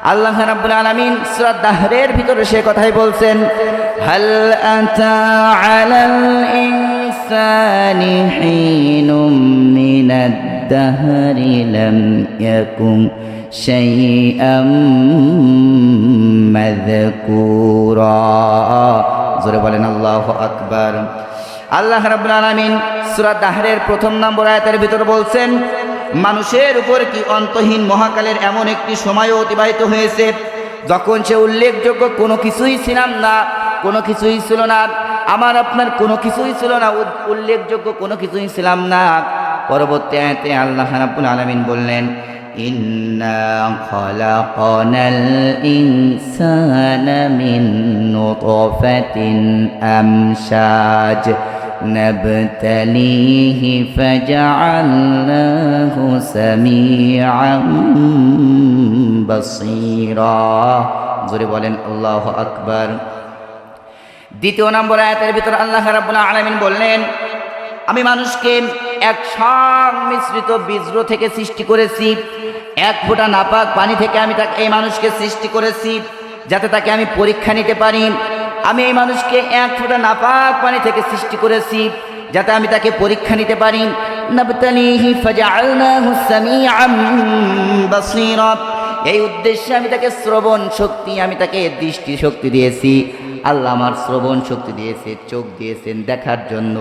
আল্লাহ রাব্বুল আলামিন সূরা দাহরের ভিতরে সে কথাই বলছেন, হাল আতা আলাল ইনসানি হিনুম মিনাদ দাহরি লাম ইয়াকুম শাইআম মাযকুরা। জোরে বলেন, আল্লাহু আকবার। আল্লাহ রাব্বুল আলামিন সূরা দাহরের প্রথম নম্বর আয়াতের ভিতর বলছেন মানুষের উপর কি অন্তহীন মহাকালের এমন একটি সময়ও অতিবাহিত হয়েছে? যখন সে উল্লেখযোগ্য কোনো কিছুই ছিলাম না, কোনো কিছুই ছিল না, আমার আপনার কোনো কিছুই ছিল না উল্লেখযোগ্য কোনো কিছুই ছিলাম না। পরবর্তী আয়াতে আল্লাহ রাব্বুল আলামিন বললেন, ইন্না খলাকনাল ইনসানা মিন নুতফাতিন আমশাজ। نبتليه فجعلناه سميعا بصيرا জোরে বলেন আল্লাহ আকবার দ্বিতীয় নম্বর আয়াতের ভিতর আল্লাহ রাব্বুল আলামিন বললেন আমি মানুষকে এক সংমিশ্রিত বীজ্র থেকে সৃষ্টি করেছি এক ফোঁটা নাপাক পানি থেকে আমি তাকে এই মানুষকে সৃষ্টি করেছি যাতে তাকে আমি পরীক্ষা নিতে পারি আমি এই মানুষকে এক ফোঁটা নাপাক পানি থেকে সৃষ্টি করেছি, যাতে আমি তাকে পরীক্ষা নিতে পারি। এই উদ্দেশ্যে আমি তাকে শ্রবণ শক্তি, আমি তাকে দৃষ্টি শক্তি দিয়েছি। আল্লাহ আমার শ্রবণ শক্তি দিয়েছে চোখ দিয়েছেন দেখার জন্য,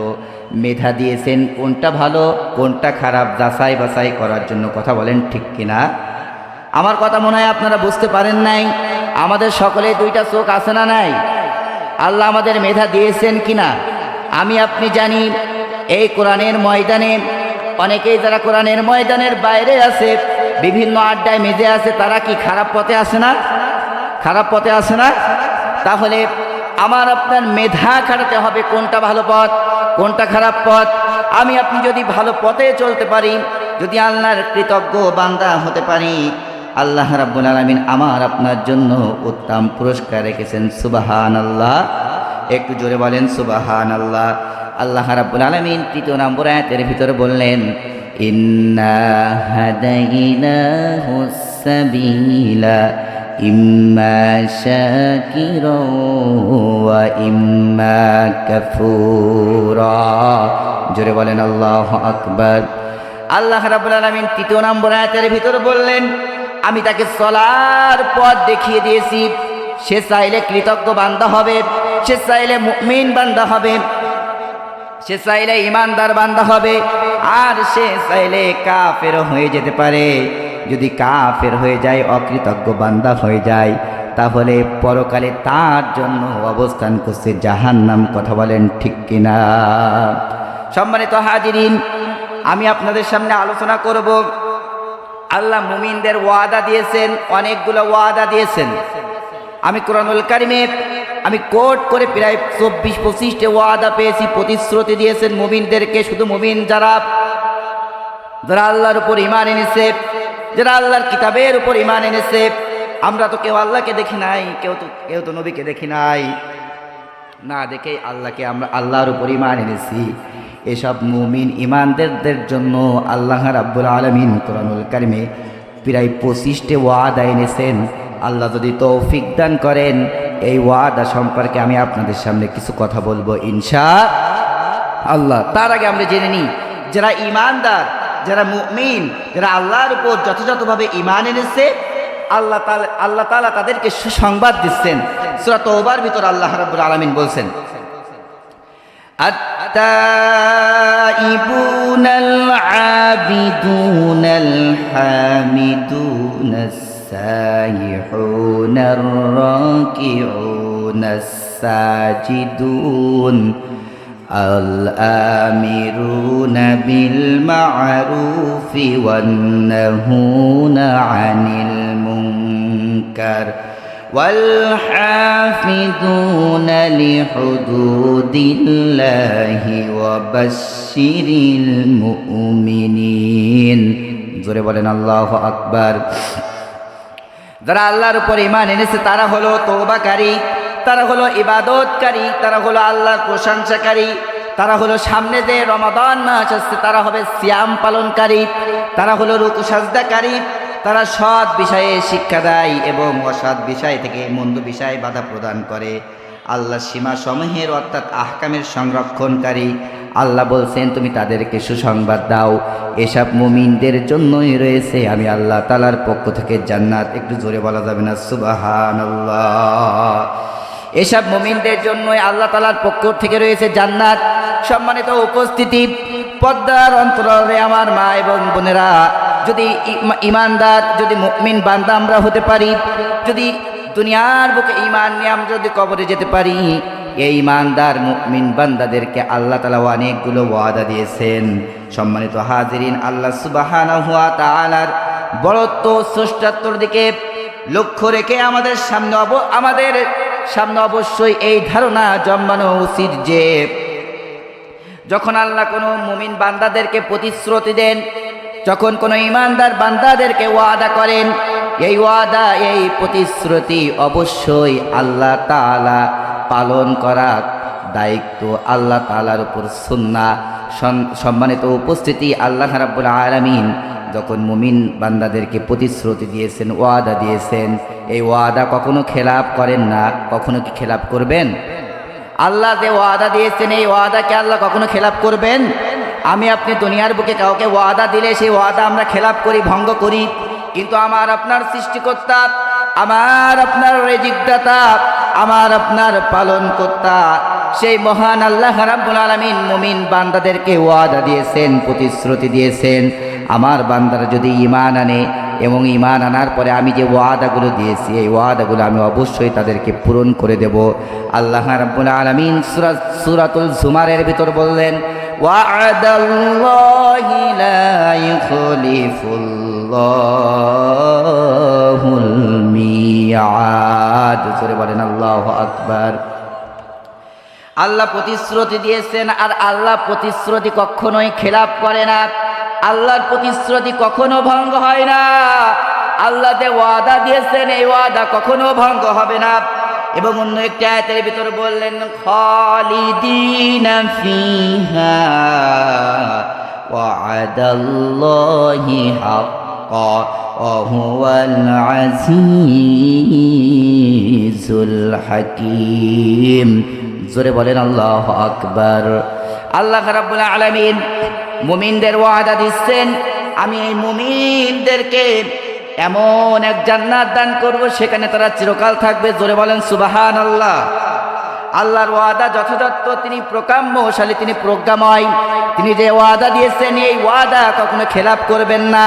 মেধা দিয়েছেন, কোনটা ভালো, কোনটা খারাপ, যাচাই বাছাই করার জন্য কথা বলেন ঠিক কিনা? আমার কথা মনে হয় আপনারা বুঝতে পারেন নাই। আমাদের সকলে দুইটা চোখ আছে না নাই? আল্লাহ আমাদের মেধা দিয়েছেন কিনা? আমি আপনি জানি, এই কোরআনের ময়দানে অনেকেই যারা কোরআনের ময়দানের বাইরে আছে, বিভিন্ন আড্ডায় মেজে আছে, তারা কি খারাপ পথে আসে না? খারাপ পথে আসে না? তাহলে আমার আপনার মেধা খাটাতে হবে কোনটা ভালো পথ, কোনটা খারাপ পথ? আমি আপনি যদি ভালো পথে চলতে পারি, যদি আল্লাহর কৃতজ্ঞ বান্দা হতে পারি আল্লাহ রাব্বুল আলামিন আমার আপনার জন্য উত্তম পুরস্কার রেখেছেন। সুবাহান আল্লাহ একটু জোরে বলেন সুবাহান আল্লাহ আল্লাহ রাব্বুল আলামিন তৃতীয় নম্বর আয়াতের ভিতরে বললেন, ইন্না ইম্মা ইম্মা জোরে বলেন, আল্লাহ আকবার। আল্লাহ রাব্বুল আলামিন তৃতীয় নম্বর আয়াতের ভিতরে বললেন আমি তাকে চলার পথ দেখিয়ে দিয়েছি। সে চাইলে কৃতজ্ঞ বান্দা হবে, সে চাইলে মুমিন বান্দা হবে, সে চাইলে ইমানদার বান্দা হবে, আর সে চাইলে কাফের হয়ে যেতে পারে। যদি কাফের হয়ে যায়, অকৃতজ্ঞ বান্দা হয়ে যায়, তাহলে পরকালে তার জন্য অবস্থান করছে জাহান নাম কথা বলেন ঠিক কিনা? সম্মানিত হাজিরিন, আমি আপনাদের সামনে আলোচনা করব। আল্লাহ মুমিনদের ওয়াদা দিয়েছেন, অনেকগুলো ওয়াদা দিয়েছেন। আমি কোরআনুল কারিমে, আমি কোট করে প্রায় চব্বিশ, পঁচিশটে ওয়াদা পেয়েছি, প্রতিশ্রুতি দিয়েছেন মুমিনদেরকে, শুধু মুমিন যারা যারা আল্লাহর উপর ইমান এনেছে, যারা আল্লাহর কিতাবের উপর ইমান এনেছে, আমরা তো কেউ আল্লাহকে দেখি নাই, কেউ তো কেউ তো নবীকে দেখি নাই। না দেখে আল্লাহকে আমরা, আল্লাহর উপর ইমান এনেছি। এসব মুমিন ইমানদারদের জন্য আল্লাহ রাব্বুল আলমিন কোরআনুল কারিমে প্রায় পঁচিশটে ওয়াদা এনেছেন। আল্লাহ যদি তৌফিক দান করেন, এই ওয়াদা সম্পর্কে আমি আপনাদের সামনে কিছু কথা বলব ইনশা আল্লাহ, তার আগে আমরা জেনে নিই, যারা ইমানদার যারা মুমিন, যারা আল্লাহর উপর যথাযথভাবে ইমান এনেছে, আল্লাহ তাআলা আল্লাহ তাআলা তাদেরকে সুসংবাদ দিচ্ছেন। সূরা তওবার ভিতর আল্লাহ রাব্বুল আলামিন বলছেন التائبون العابدون الحامدون السائحون الراكعون الساجدون الآمرون بالمعروف والنهون عن المنكر والحافظون لحدود الله وبشر المؤمنين জোরে বলেন আল্লাহ আকবার যারা আল্লাহর উপর ইমান এনেছে তারা হলো তৌবাকারী তারা হলো ইবাদতকারী তারা হলো আল্লাহর প্রশংসাকারী তারা হলো সামনে যে রমাদান মাস আসছে তারা হবে সিয়াম পালনকারী তারা হলো রুকু সাজদাকারী তারা সৎ বিষয়ে শিক্ষা দেয় এবং অসৎ বিষয় থেকে মন্দ বিষয়ে বাধা প্রদান করে। আল্লাহ সীমা সমূহের অর্থাৎ আহকামের সংরক্ষণকারী। আল্লাহ বলছেন, তুমি তাদেরকে সুসংবাদ দাও। এসব মুমিনদের জন্যই রয়েছে। আমি আল্লাহ তালার পক্ষ থেকে জান্নাত। একটু জোরে বলা যাবে না? সুবাহান এসব মুমিনদের জন্যই আল্লাহ তালার পক্ষ থেকে রয়েছে জান্নাত। সম্মানিত উপস্থিতি, পদ্মার অন্তরালে আমার মা এবং বোনেরা যদি ইমা- ইমানদার, যদি মুমিন বান্দা আমরা হতে পারি, যদি দুনিয়ার বুকে ইমান নিয়ে আমরা যদি কবরে যেতে পারি, এই ইমানদার মুমিন বান্দাদেরকে আল্লাহ তালা অনেকগুলো ওয়াদা দিয়েছেন। সম্মানিত হাজিরিন, আল্লাহ সুবাহানা হুয়া তালার বড়ত্ব স্রষ্টাত্তর দিকে লক্ষ্য রেখে আমাদের সামনে অব, আমাদের সামনে অবশ্যই এই ধারণা জন্মানো উচিত যে, যখন আল্লাহ কোনো মুমিন বান্দাদেরকে প্রতিশ্রুতি দেন যখন কোনো ইমানদার বান্দাদেরকে ওয়াদা করেন, এই ওয়াদা, এই প্রতিশ্রুতি অবশ্যই আল্লাহ তাআলা পালন করা দায়িত্ব আল্লাহ তালার উপর সুন্না সম্মানিত উপস্থিতি, আল্লাহ রাব্বুল আলামিন যখন মুমিন বান্দাদেরকে প্রতিশ্রুতি দিয়েছেন, ওয়াদা দিয়েছেন, এই ওয়াদা কখনো খেলাপ করেন না, কখনো কি খেলাপ করবেন? আল্লাহ যে ওয়াদা দিয়েছেন, এই ওয়াদাকে আল্লাহ কখনো খেলাপ করবেন? আমি আপনি দুনিয়ার বুকে কাউকে ওয়াদা দিলে সেই ওয়াদা আমরা খেলাপ করি, ভঙ্গ করি। কিন্তু আমার আপনার সৃষ্টিকর্তা, আমার আপনার রেজিকদাতা, আমার আপনার পালন কর্তা সেই মহান আল্লাহ রাব্বুল আলামিন মুমিন বান্দাদেরকে ওয়াদা দিয়েছেন, প্রতিশ্রুতি দিয়েছেন। আমার বান্দারা যদি ইমান আনে এবং ইমান আনার পরে আমি যে ওয়াদাগুলো দিয়েছি, এই ওয়াদাগুলো আমি অবশ্যই তাদেরকে পূরণ করে দেব। আল্লাহ রাব্বুল আলামিন সূরা সূরাতুল জুমারের ভিতর বললেন ওয়াদাল্লাহি লা ইউখলিফুল্লাহুল মিয়াদ জোরে বলেন, আল্লাহু আকবার। আল্লাহ প্রতিশ্রুতি দিয়েছেন আর আল্লাহ প্রতিশ্রুতি কখনোই খেলাপ করে না। আল্লাহর প্রতিশ্রুতি কখনো ভঙ্গ হয় না। আল্লাহ যে ওয়াদা দিয়েছেন, এই ওয়াদা কখনো ভঙ্গ হবে না। এবং অন্য একটি আয়াতের ভিতরে বললেন খালিদিনা ফিহা ওয়াদাল্লাহি হাক্কা وهو العزيز الحكيم জোরে বলেন আল্লাহ আকবার আল্লাহ রাব্বুল আলামিন মুমিনদের ওয়াদা দিচ্ছেন আমি এই মুমিনদেরকে এমন এক জান্নাত দান করব, সেখানে তারা চিরকাল থাকবে। জোরে বলেন সুবাহান আল্লাহ আল্লাহর ওয়াদা যথাযথ, তিনি প্রকাম্যশালী, তিনি প্রজ্ঞাময়। তিনি যে ওয়াদা দিয়েছেন, এই ওয়াদা কখনো খেলাপ করবেন না।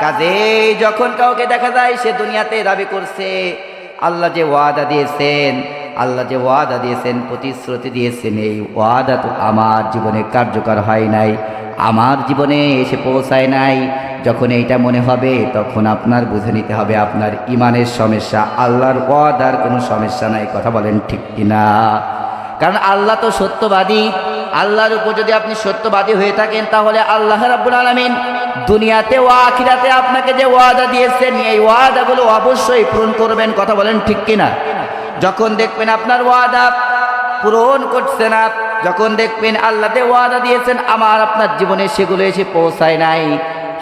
কাজেই যখন কাউকে দেখা যায়, সে দুনিয়াতে দাবি করছে, আল্লাহ যে ওয়াদা দিয়েছেন, আল্লাহ যে ওয়াদা দিয়েছেন, প্রতিশ্রুতি দিয়েছেন, এই ওয়াদা তো আমার জীবনে কার্যকর হয় নাই। আমার জীবনে এসে পৌঁছায় নাই। যখন এইটা মনে হবে, তখন আপনার বুঝে নিতে হবে আপনার ইমানের সমস্যা। আল্লাহর ওয়াদার কোনো সমস্যা নাই, কথা বলেন ঠিক কিনা? কারণ আল্লাহ তো সত্যবাদী। আল্লাহর উপর যদি আপনি সত্যবাদী হয়ে থাকেন, তাহলে আল্লাহ রাব্বুল আলামিন দুনিয়াতে ও আখিরাতে আপনাকে যে ওয়াদা দিয়েছেন, এই ওয়াদাগুলো অবশ্যই পূরণ করবেন, কথা বলেন ঠিক কিনা? যখন দেখবেন আপনার ওয়াদা পূরণ করছে না, যখন দেখবেন আল্লাহতে ওয়াদা দিয়েছেন, আমার আপনার জীবনে সেগুলো এসে পৌঁছায় নাই।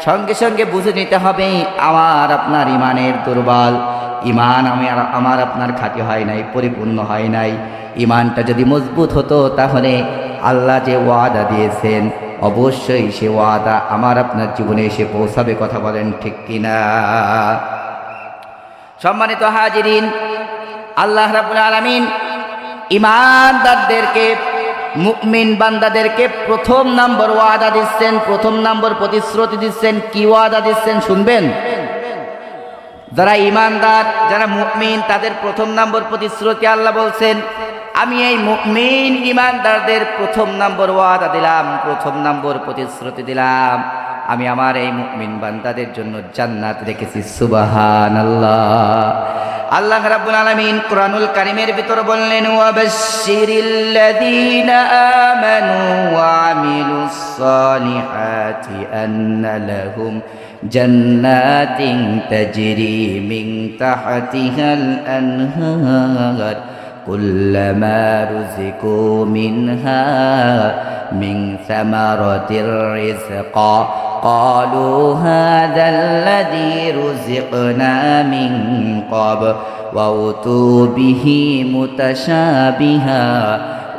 সঙ্গে সঙ্গে বুঝে নিতে হবে, আমার আপনার ইমানের দুর্বল। ইমান আমি আমার আপনার খাঁটি হয় নাই, পরিপূর্ণ হয় নাই। ইমানটা যদি মজবুত হতো, তাহলে আল্লাহ যে ওয়াদা দিয়েছেন, অবশ্যই সে ওয়াদা আমার আপনার জীবনে এসে পৌঁছাবে, কথা বলেন ঠিক কিনা? সম্মানিত হাজিরিন, আল্লাহ রাবুল আলমিন ইমানদারদেরকে মুমিন বান্দাদেরকে প্রথম নম্বর ওয়াদা দিচ্ছেন, প্রথম নম্বর প্রতিশ্রুতি দিচ্ছেন, কি ওয়াদা দিচ্ছেন শুনবেন? যারা ইমানদার, যারা মুমিন, তাদের প্রথম নম্বর প্রতিশ্রুতি আল্লাহ বলছেন, আমি এই মুমিন ইমানদারদের প্রথম নম্বর ওয়াদা দিলাম, প্রথম নম্বর প্রতিশ্রুতি দিলাম। আমি আমার এই মুমিন বান্দাদের জন্য জান্নাত রেখেছি সুবাহান আল্লাহ আল্লাহ রাব্বুল আলামিন কুরআনুল কারীমের ভিতর বললেন ওয়াবাশশিরিল্লাযীনা আমানু ওয়া আমিলুস সালিহাতি আন্না জান্নাতিন তাজরি মিন তাহতিহাল আনহার كلما رزقوا منها من ثمرة রিজকা قالوا هذا الذي رزقنا من قبل وأتوا به متشابها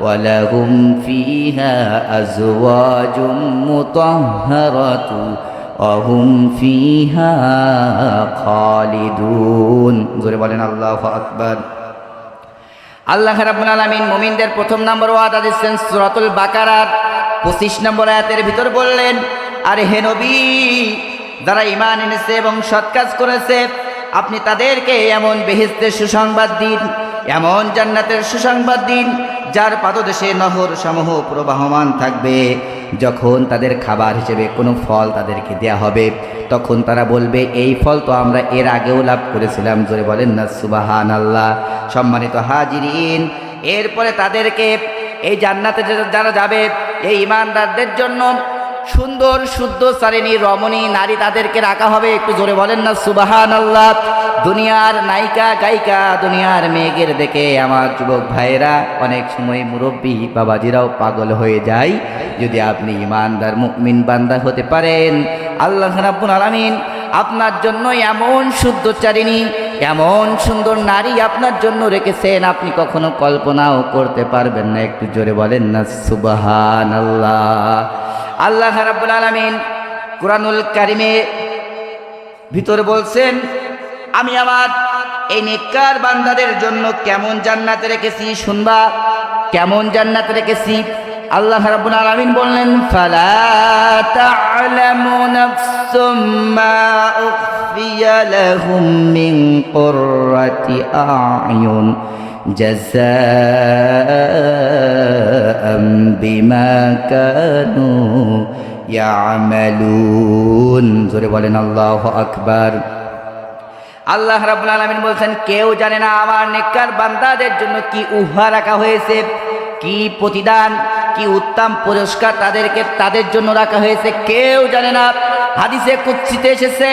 ولهم فيها أزواج مطهرة وهم فيها خالدون জোরে বলেন আল্লাহু আকবার আল্লাহ রাব্বুল আলামিন মুমিনদের প্রথম নম্বর ওয়াদা দিচ্ছেন সূরাতুল বাকারার 25 নম্বর আয়াতের ভিতর বললেন আরে হে নবী, যারা ইমান এনেছে এবং সৎ কাজ করেছে, আপনি তাদেরকে এমন বেহেশতের সুসংবাদ দিন, এমন জান্নাতের সুসংবাদ দিন, যার পাদদেশে নহর সমূহ প্রবাহমান থাকবে। যখন তাদের খাবার হিসেবে কোনো ফল তাদেরকে দেয়া হবে, তখন তারা বলবে, এই ফল তো আমরা এর আগেও লাভ করেছিলাম। জোরে বলেন, না সুবাহান আল্লাহ সম্মানিত হাজিরিন, এরপরে তাদেরকে এই জান্নাতে যারা যাবে, এই ইমানদারদের জন্য সুন্দর, শুদ্ধ সারিণী রমণী নারী তাদেরকে রাখা হবে। একটু জোরে বলেন না সুবাহান আল্লাহ দুনিয়ার নায়িকা, গায়িকা, দুনিয়ার মেয়েদের দেখে আমার যুবক ভাইয়েরা, অনেক সময় মুরব্বী বাবাজিরাও পাগল হয়ে যায়। যদি আপনি ইমানদার, মুমিন বান্দা হতে পারেন, আল্লাহ রাব্বুল আলামিন আপনার জন্য এমন শুদ্ধ শুদ্ধচারিণী এমন সুন্দর নারী আপনার জন্য রেখেছেন, আপনি কখনো কল্পনাও করতে পারবেন না। একটু জোরে বলেন না সুবাহান আল্লাহ আল্লাহ রাব্বুল আলামিন কোরআনুল কারিমে ভিতরে বলছেন, আমি আমার এই নেককার বান্দাদের জন্য কেমন জান্নাতে রেখেছি শুনবা? কেমন জান্নাতে রেখেছি? আল্লাহ রাব্বুল আলামিন বললেন, ফালা তা'লামু নাফসুম মা উখফিয়া লাহুম মিন কুররাতি আ'য়ুন। জাযাআম বিমা কানু ইয়ামালুন জোরে বলেন, আল্লাহু আকবার। আল্লাহ রাব্বুল আলামিন বলছেন, কেউ জানে না আমার নেককার বান্দাদের জন্য কি উহা রাখা হয়েছে, কি প্রতিদান, কি উত্তম পুরস্কার তাদেরকে, তাদের জন্য রাখা হয়েছে, কেউ জানে না। হাদিসে কুচ্ছিতে এসেছে,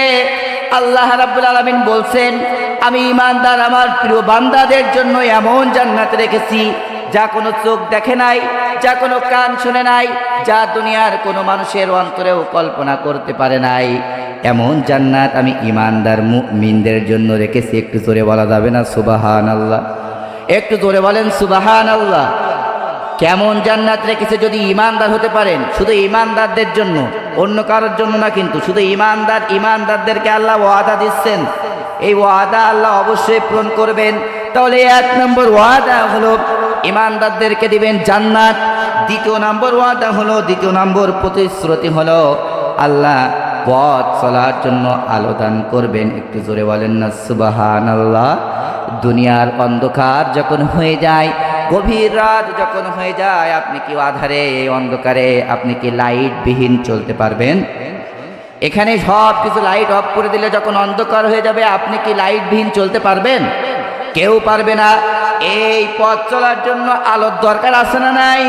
আল্লাহ রাব্বুল আলামিন বলছেন আমি ইমানদার আমার প্রিয় বান্দাদের জন্য এমন জান্নাত রেখেছি, যা কোনো চোখ দেখে নাই, যা কোনো কান শুনে নাই, যা দুনিয়ার কোনো মানুষের অন্তরেও কল্পনা করতে পারে নাই। এমন জান্নাত আমি ইমানদার মুমিনদের জন্য রেখেছি, একটু জোরে বলা যাবে না? সুবাহান আল্লাহ একটু জোরে বলেন সুবাহান আল্লাহ কেমন জান্নাত রেখেছে যদি ইমানদার হতে পারেন? শুধু ইমানদারদের জন্য, অন্য কারোর জন্য না কিন্তু, শুধু ইমানদার, ইমানদারদেরকে আল্লাহ ওয়াদা দিচ্ছেন। এই ওয়াদা আল্লাহ অবশ্যই পূরণ করবেন। তাহলে এক নম্বর ওয়াদা হলো ইমানদারদেরকে দিবেন জান্নাত। দ্বিতীয় নম্বর ওয়াদা হলো, দ্বিতীয় নম্বর প্রতিশ্রুতি হলো, আল্লাহ পথ চলার জন্য আলো দান করবেন। একটু জোরে বলেন না সুবাহান আল্লাহ দুনিয়ার অন্ধকার যখন হয়ে যায়, গভীর রাত যখন হয়ে যায়, আপনি কি আধারে, এই অন্ধকারে আপনি কি লাইট বিহীন চলতে পারবেন? এখানে সব কিছু লাইট অফ করে দিলে যখন অন্ধকার হয়ে যাবে, আপনি কি লাইট ভিন চলতে পারবেন? কেউ পারবে না। এই পথ চলার জন্য আলোর দরকার আছে না নাই?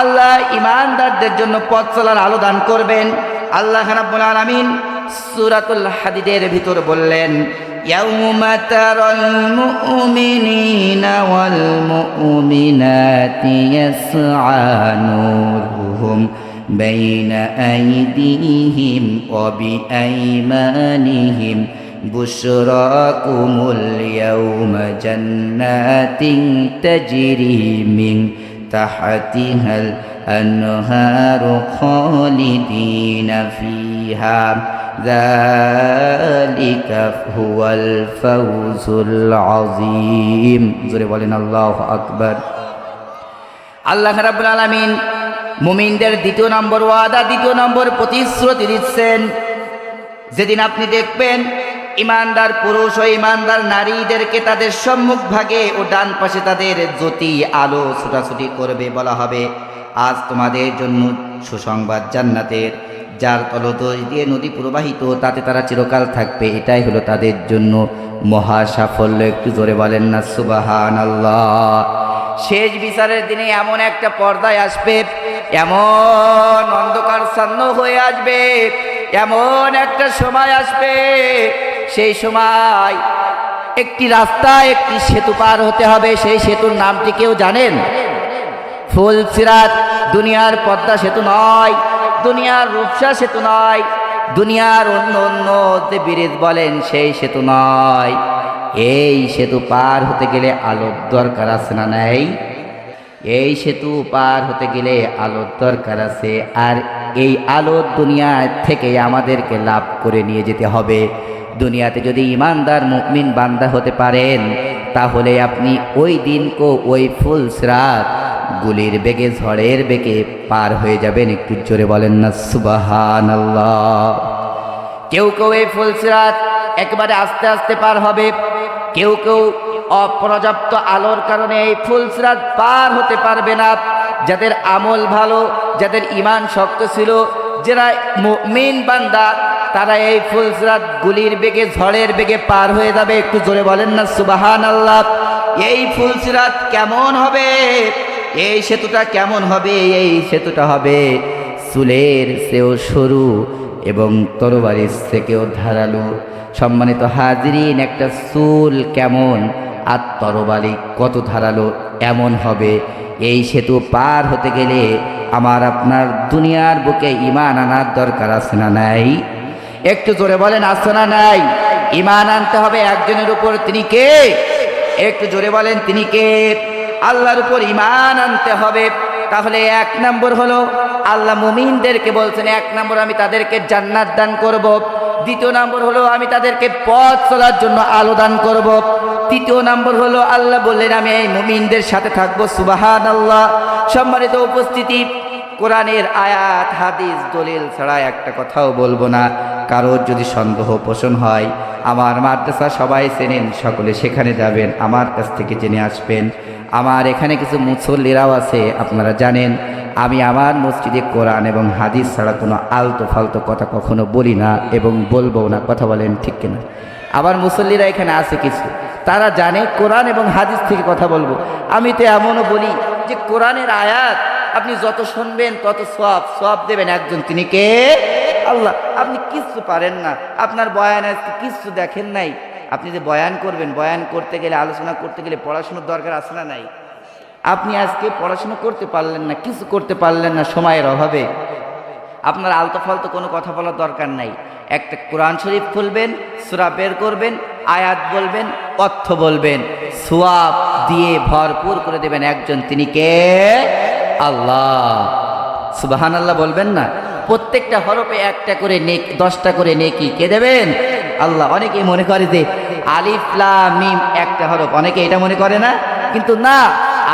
আল্লাহ ইমানদারদের জন্য পথ চলার আলো দান করবেন। আল্লাহ রাব্বুল আলামিন সুরাতুল হাদিদের ভিতর বললেন, ইয়াউমা بين أيديهم وبأيمانهم بشراكم اليوم جنات تجري من تحتها الأنهار خالدين فيها ذلك هو الفوز العظيم زرب الله أكبر الله رب العالمين মুমিনদের দ্বিতীয় নম্বর ওয়াদা, দ্বিতীয় নম্বর প্রতিশ্রুতি দিচ্ছেন। যেদিন আপনি দেখবেন ইমানদার পুরুষ ও ইমানদার নারীদেরকে তাদের সম্মুখ ভাগে ও ডান পাশে তাদের জ্যোতি, আলো ছুটাছুটি করবে বলা হবে। আজ তোমাদের জন্য সুসংবাদ জান্নাতের, যার তলদোষ দিয়ে নদী প্রবাহিত, তাতে তারা চিরকাল থাকবে। এটাই হলো তাদের জন্য মহা সাফল্য। একটু জোরে বলেন না সুবাহান আল্লাহ শেষ বিচারের দিনে এমন একটা পর্দায় আসবে, এমন অন্ধকার সান্ন হয়ে আসবে, এমন একটা সময় আসবে, সেই সময় একটি রাস্তা একটি সেতু পার হতে হবে, সেই সেতুর নামটি কেউ জানেন? ফুল সিরাত, দুনিয়ার পদ্মা সেতু নয়, দুনিয়ার রূপসা সেতু নয় দুনিয়ার অন্য অন্য যে ব্রিজ বলেন, সেই সেতু নয়। এই সেতু পার হতে গেলে আলোর দরকার আছে না নাই? এই সেতু পার হতে গেলে আলোর দরকার আছে, আর এই আলোর দুনিয়া থেকে আমাদেরকে লাভ করে নিয়ে যেতে হবে। দুনিয়াতে যদি ইমানদার মুমিন বান্দা হতে পারেন, তাহলে আপনি ওই দিনকো ওই ফুল স্রাত গুলির বেগে, ঝড়ের বেগে পার হয়ে যাবেন। একটু জোরে বলেন না সুবাহান কেউ কেউ এই ফুলসিরাত একবারে আস্তে আস্তে পার হবে। কেউ কেউ অপর্যাপ্ত আলোর কারণে এই ফুলসিরাত পার হতে পারবে না। যাদের আমল ভালো, যাদের ইমান শক্ত ছিল, যারা মেন বান্দা, তারা এই ফুলসিরাত গুলির বেগে, ঝড়ের বেগে পার হয়ে যাবে। একটু জোরে বলেন না সুবাহান আল্লাহ এই ফুলসিরাত কেমন হবে? এই সেতুটা কেমন হবে? এই সেতুটা হবে চুলের সেও সরু এবং তরবারির থেকেও ধারালো। সম্মানিত হাজরিন, একটা চুল কেমন আর তরবারি কত ধারালো, এমন হবে। এই সেতু পার হতে গেলে আমার আপনার দুনিয়ার বুকে ইমান আনার দরকার আছে না নাই? একটু জোরে বলেন, আছে না নাই? ইমান আনতে হবে একজনের উপর। তিনি কে? একটু জোরে বলেন, তিনি কে? আল্লাহর উপর ইমান আনতে হবে। তাহলে এক নম্বর হলো, আল্লাহ মুমিনদেরকে বলছেন, এক নম্বর আমি তাদেরকে জান্নাত দান করব। দ্বিতীয় নম্বর হলো, আমি তাদেরকে পথ চলার জন্য আলো দান করব। তৃতীয় নম্বর হলো, আল্লাহ বললেন, আমি এই মুমিনদের সাথে থাকব। সুবাহান আল্লাহ সম্মানিত উপস্থিতি, কোরআনের আয়াত, হাদিস, দলিল ছাড়া একটা কথাও বলব না। কারোর যদি সন্দেহ পোষণ হয়, আমার মাদ্রাসা সবাই চেনেন, সকলে সেখানে যাবেন, আমার কাছ থেকে জেনে আসবেন। আমার এখানে কিছু মুসল্লিরাও আছে, আপনারা জানেন। আমি আমার মসজিদে কোরআন এবং হাদিস ছাড়া কোনো আলতো ফালতো কথা কখনো বলি না এবং বলব না, কথা বলেন ঠিক কিনা। আবার মুসল্লিরা এখানে আছে কিছু। তারা জানে কোরআন এবং হাদিস থেকে কথা বলব। আমি তো এমনও বলি যে কোরআনের আয়াত আপনি যত শুনবেন তত সব সব দেবেন একজন। তিনি কে? আল্লাহ। আপনি কিচ্ছু পারেন না। আপনার বয়ান কিচ্ছু দেখেন নাই। আপনি যে বয়ান করবেন, বয়ান করতে গেলে, আলোচনা করতে গেলে পড়াশোনার দরকার আছে না নাই? আপনি আজকে পড়াশোনা করতে পারলেন না, কিছু করতে পারলেন না, সময়ের অভাবে। আপনার আলতো ফালতো কোনো কথা বলার দরকার নাই। একটা কোরআন শরীফ খুলবেন, সুরা বের করবেন, আয়াত বলবেন, অর্থ বলবেন সোয়াব দিয়ে ভরপুর করে দেবেন একজন। তিনি কে? আল্লাহ। সুবাহান আল্লাহ বলবেন না? প্রত্যেকটা হরফে একটা করে নেক, দশটা করে নেকি কে দেবেন? আল্লাহ অনেকে মনে করে যে আলিফ, লাম, মিম একটা হরফ। অনেকে এটা মনে করে না, কিন্তু না,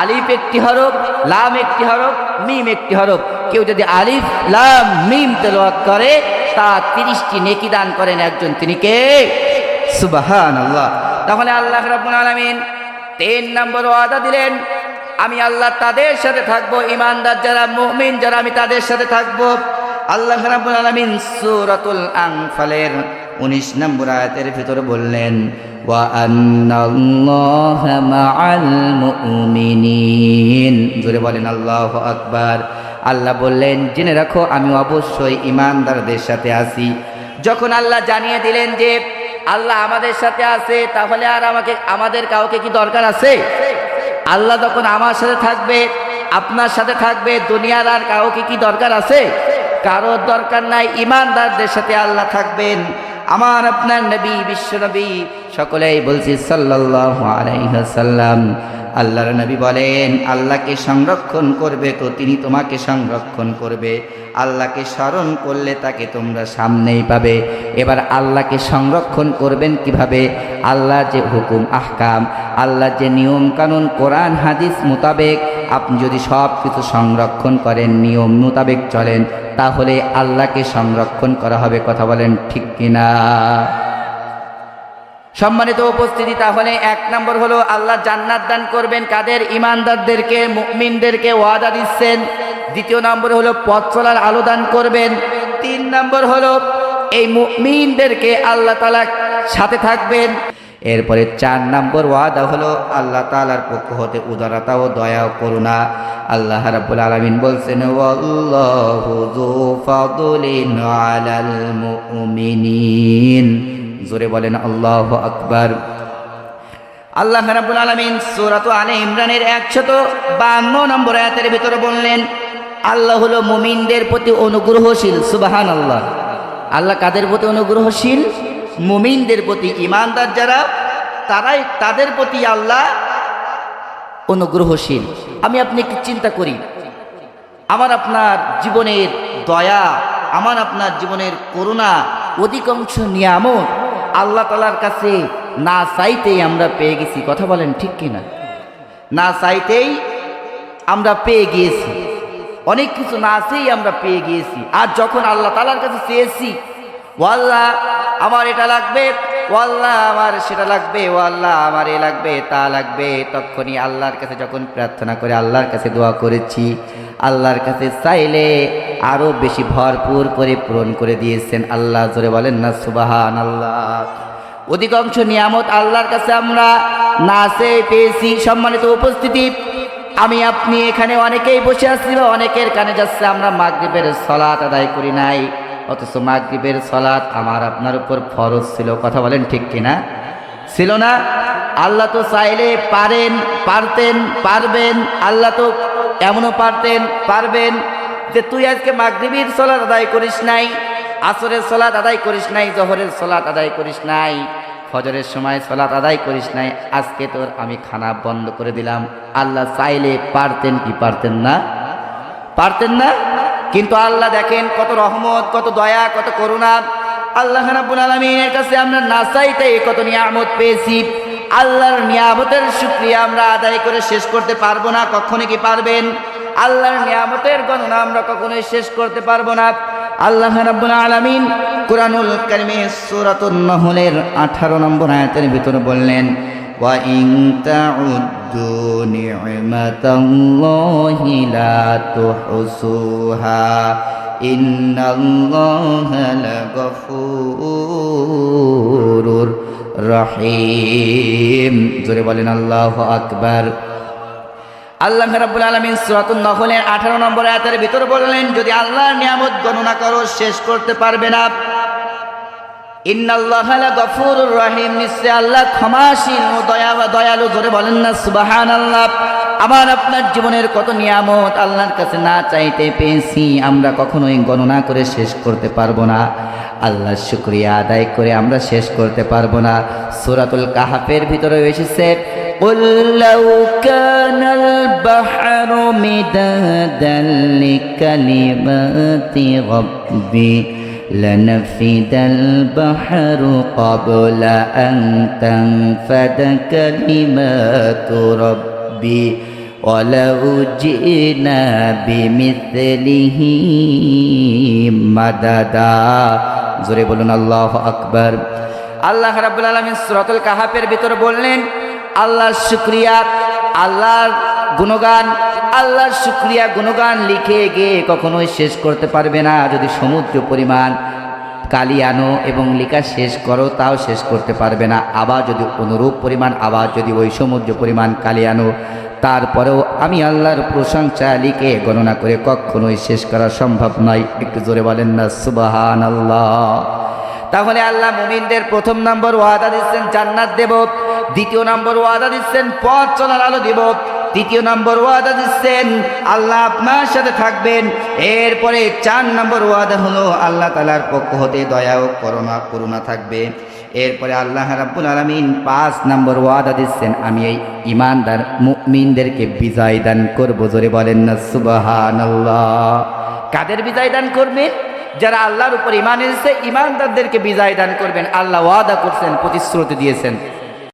আলিফ একটি হরফ, লাম একটি হরফ, মিম একটি হরফ। কেউ যদি আলিফ, লাম, মিম তেলাওয়াত করে, তা তিরিশটি নেকি দান করেন একজন। তিনি কে? সুবাহান আল্লাহ তাহলে আল্লাহ রাব্বুল আলামিন তিন নম্বর ওয়াদা দিলেন, আমি আল্লাহ তাদের সাথে থাকব ইমানদার যারা, মুমিন যারা, আমি তাদের সাথে থাকব। আল্লাহ রাব্বুল আলামিন সূরাতুল আনফালের 19 নম্বর আয়াতের ভিতরে বললেন জোরে বলেন, আল্লাহু আকবার। আল্লাহ বললেন, জেনে রাখো, আমি অবশ্যই ইমানদারদের সাথে আছি। যখন আল্লাহ জানিয়ে দিলেন যে আল্লাহ আমাদের সাথে আছে, তাহলে আর আমাকে, আমাদের কাউকে কি দরকার আছে? আল্লাহ যখন আমার সাথে থাকবে, আপনার সাথে থাকবে, দুনিয়ার আর কাউকে কি দরকার আছে? কারোর দরকার নাই ইমানদারদের সাথে আল্লাহ থাকবেন। আমার আপনার নবী, বিশ্ব নবী সকলেই বলছি সাল্লাল্লাহু আলাইহি সাল্লাম আল্লাহর নবী বলেন, আল্লাহকে সংরক্ষণ করবে তো তিনি তোমাকে সংরক্ষণ করবে। আল্লাহকে স্মরণ করলে তাকে তোমরা সামনেই পাবে। এবার আল্লাহকে সংরক্ষণ করবেন কীভাবে? আল্লাহ যে হুকুম, আহকাম আল্লাহ যে নিয়ম কানুন কোরআন, হাদিস মোতাবেক আপনি যদি সব কিছু সংরক্ষণ করেন, নিয়ম মোতাবেক চলেন, তাহলে আল্লাহকে সংরক্ষণ করা হবে, কথা বলেন ঠিক কিনা? সম্মানিত উপস্থিতি, তাহলে এক নম্বর হলো আল্লাহ জান্নাত দান করবেন কাদের? ইমানদারদেরকে, মুমিনদেরকে ওয়াদা দিচ্ছেন। দ্বিতীয় নম্বর হলো পথ চলার আলো দান করবেন। তিন নম্বর হলো এই মুমিনদেরকে আল্লাহ তালা সাথে থাকবেন। এরপরে চার নম্বর ওয়াদা হলো আল্লাহ তালার পক্ষ হতে উদারতা ও দয়া ও করুণা। আল্লাহ রাব্বুল আলামিন বলছেন জোরে বলেন, আল্লাহু আকবার। আল্লাহ রাব্বুল আলামিন সূরাত আলে ইমরানের 152 নম্বর আয়াতের ভিতরে বললেন, আল্লাহ হলো মুমিনদের প্রতি অনুগ্রহশীল, সুবহানাল্লাহ। আল্লাহ কাদের প্রতি অনুগ্রহশীল? মুমিনদের প্রতি ইমানদার যারা, তারাই তাদের প্রতি আল্লাহ অনুগ্রহশীল। আমি আপনি একটু চিন্তা করি। আমার আপনার জীবনের দয়া, আমার আপনার জীবনের করুণা অধিকাংশ নিয়ামত আল্লাহ তালার কাছে না চাইতেই আমরা পেয়ে গেছি। কথা বলেন ঠিক কিনা? না চাইতেই আমরা পেয়ে গিয়েছি। অনেক কিছু না চেয়েই আমরা পেয়ে গিয়েছি। আর যখন আল্লাহ তালার কাছে চেয়েছি ও আল্লাহ আমার এটা লাগবে ও আল্লাহ আমার সেটা লাগবে ও আল্লাহ আমার এ লাগবে, তা লাগবে। তখনই আল্লাহর কাছে যখন প্রার্থনা করে, আল্লাহর কাছে দোয়া করেছি। আল্লাহর কাছে চাইলে আরও বেশি ভরপুর করে পূরণ করে দিয়েছেন। আল্লাহ জোরে বলেন না সুবাহান আল্লাহ অধিকাংশ নিয়ামত আল্লাহর কাছে আমরা না চেয়ে পেয়েছি। সম্মানিত উপস্থিতি, আমি আপনি এখানে অনেকেই বসে আছি বা অনেকের কানে যাচ্ছে, আমরা মাগরিবের সলাত আদায় করি নাই। অথচ মাগরিবের সলাত আমার আপনার উপর ফরজ ছিল, কথা বলেন ঠিক কিনা? ছিল না? আল্লাহ তো চাইলে পারেন, পারতেন, পারবেন, আল্লাহ তো এমনও পারতেন, পারবেন যে তুই আজকে মাগরিবির সলাত আদায় করিস নাই, আসরের সলাত আদায় করিস নাই, জহরের সলাত আদায় করিস নাই, ফজরের সময় সলাত আদায় করিস নাই, আজকে তোর আমি খানা বন্ধ করে দিলাম। আল্লাহ চাইলে পারতেন কি পারতেন না? পারতেন না? কিন্তু আল্লাহ দেখেন কত রহমত, কত দয়া, কত করুণা। আল্লাহ রাব্বুল আলামিনের কাছে আমরা না চাইতে কত নিয়ামত পেয়েছি। আল্লাহর নিয়ামতের শুক্রিয়া আমরা আদায় করে শেষ করতে পারব না, কখনো কি পারবেন? আল্লাহর নিয়ামতের গণনা আমরা কখনোই শেষ করতে পারব না। আল্লাহ রাব্বুল আলামিন কুরআনুল কারিমে সূরাতুন নহলের 18 নম্বর আয়াতের ভিতরে বললেন ওয়া ইন তাউদ্দু নি'মাতাল্লাহি লা তুহসুহা ইন্নাল্লাহা লাগফুরুর রহিম জোরে বলেন আল্লাহু আকবার। আল্লাহ রাব্বুল আলামিন সূরাতুন নহলের 18 নম্বর আয়াতের ভিতর বললেন, যদি আল্লাহর নিয়ামত গণনা করো, শেষ করতে পারবে না। ইন্নাল্লাহা লাগফুরুর রহিম নিশ্চয় আল্লাহ ক্ষমাশীল ও দয়া দয়ালু জোরে বলেন না সুবহানাল্লাহ আমার আপনার জীবনের কত নিয়ামত আল্লাহর কাছে না চাইতে পেয়েছি আমরা কখনোই গণনা করে শেষ করতে পারবো না আল্লাহর শুক্রিয়া আদায় করে আমরা শেষ করতে পারবো না সূরাতুল কাহাফের ভিতরে এসেছে قل لو كان البحر مدادا لكلمات ربي لنفد البحر قبل أن تنفد كلمات ربي ولو جئنا بمثله مددا জোরে বলুন আল্লাহ আকবার আল্লাহ রাব্বুল আলামিন সূরাতুল কাহাফের ভিতর বললেন আল্লাহর শুক্রিয়া আল্লাহর গুণগান, আল্লাহর শুক্রিয়া গুণগান লিখে গিয়ে কখনোই শেষ করতে পারবে না। যদি সমুদ্র পরিমাণ কালি আনো এবং লেখা শেষ করো, তাও শেষ করতে পারবে না। আবার যদি অনুরূপ পরিমাণ, আবার যদি ওই সমুদ্র পরিমাণ কালি আনো, তারপরেও আমি আল্লাহর প্রশংসা লিখে গণনা করে কখনোই শেষ করা সম্ভব নয়। একটু জোরে বলেন না সুবাহান আল্লাহ তাহলে আল্লাহ মুমিনদের প্রথম নম্বর ওয়াদা দিচ্ছেন, জান্নাত দেব। দ্বিতীয় নম্বর ওয়াদা দিচ্ছেন, পথ চলার আলো দেব। তৃতীয় নম্বর ওয়াদা দিচ্ছেন, আল্লাহ আপনার সাথে থাকবেন। এরপরে চার নম্বর ওয়াদা হলো, আল্লাহ তালার পক্ষ হতে দয়া ও করুণা করুণা থাকবে। এরপরে আল্লাহ রাব্বুল আলামিন পাঁচ নম্বর ওয়াদা দিচ্ছেন, আমি এই ইমানদার মুমিনদেরকে বিজয় দান করব। জোরে বলেন না, সুবহানাল্লাহ। কাদের বিজয় দান করবেন? যারা আল্লাহর উপর ইমান এনেছে ইমানদারদেরকে বিজয় দান করবেন। আল্লাহ ওয়াদা করছেন, প্রতিশ্রুতি দিয়েছেন।